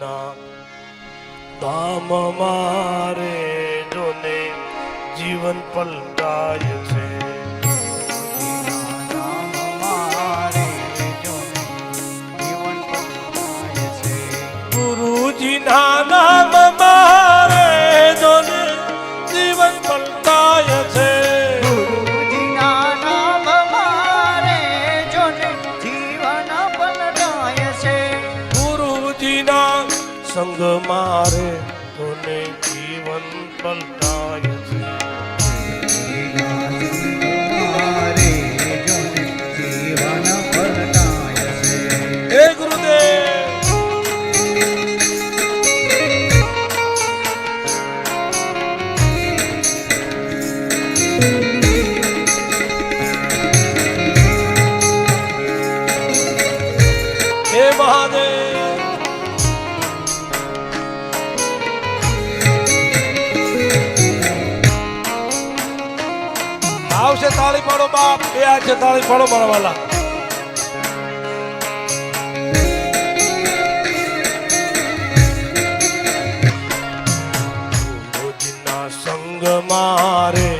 ગુરુજીના ધામ મારે જોને જીવન પલટાય છે. ગુરુજી મારે સંગ મારે જોને જીવન પલટાય છે. હે ગુરુદેવ હે પાડો બાપ બે હાથ છે તાળી પાડો મારા વાલા. સંગ મારે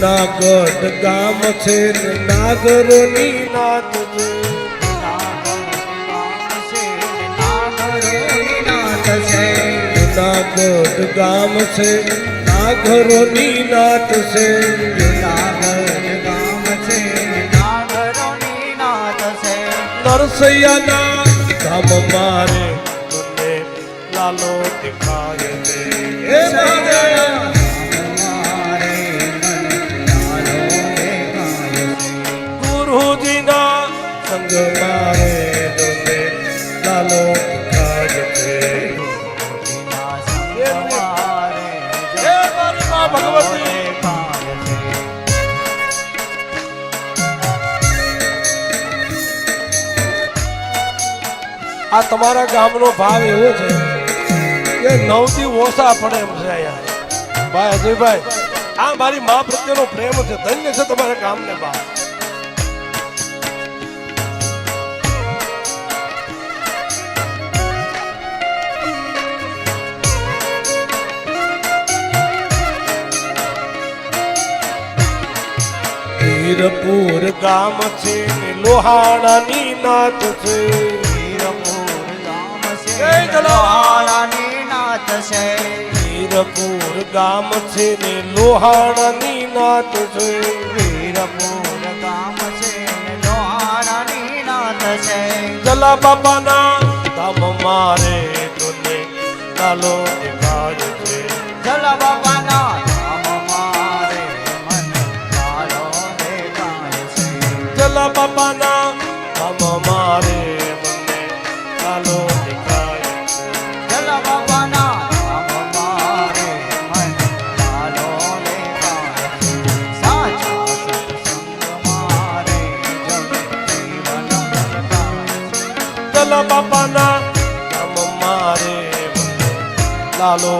જુનાગઢ ગામ છે ને નાગરોની નાત છે. જુનાગઢ ગામ છે, નાગરોની નાથ છે. નરસૈયાના ધામ મારે લાલો દેખાય છે. ભગવતી. આ તમારા ગામનો ભાવ એવો છે કે નવથી ઓછા પડે એમ છે અહીંયા. ભાઈ અજયભાઈ, આ મારી મા પ્રત્યેનો પ્રેમ છે, ધન્ય છે તમારા ગામને બા. વીરપુર ગામ છે ને લોહાણાની નાથ છે. જય વીરપુર ગામ છે ને લોહાણાની નાથ છે. જલા બાપાના ધામ મારે તોને ચાલો દેખાય છે. જલા બાબાના જલા બાપાના ધામ મારે મને ચાલો દેખાય છે જલા બાબાના ધામ મારે મને ચાલો દેખાય સાચા સત્સંગ મારે જગ જીવન પલટાય છે બાપાના ધામ મારે મને લાલો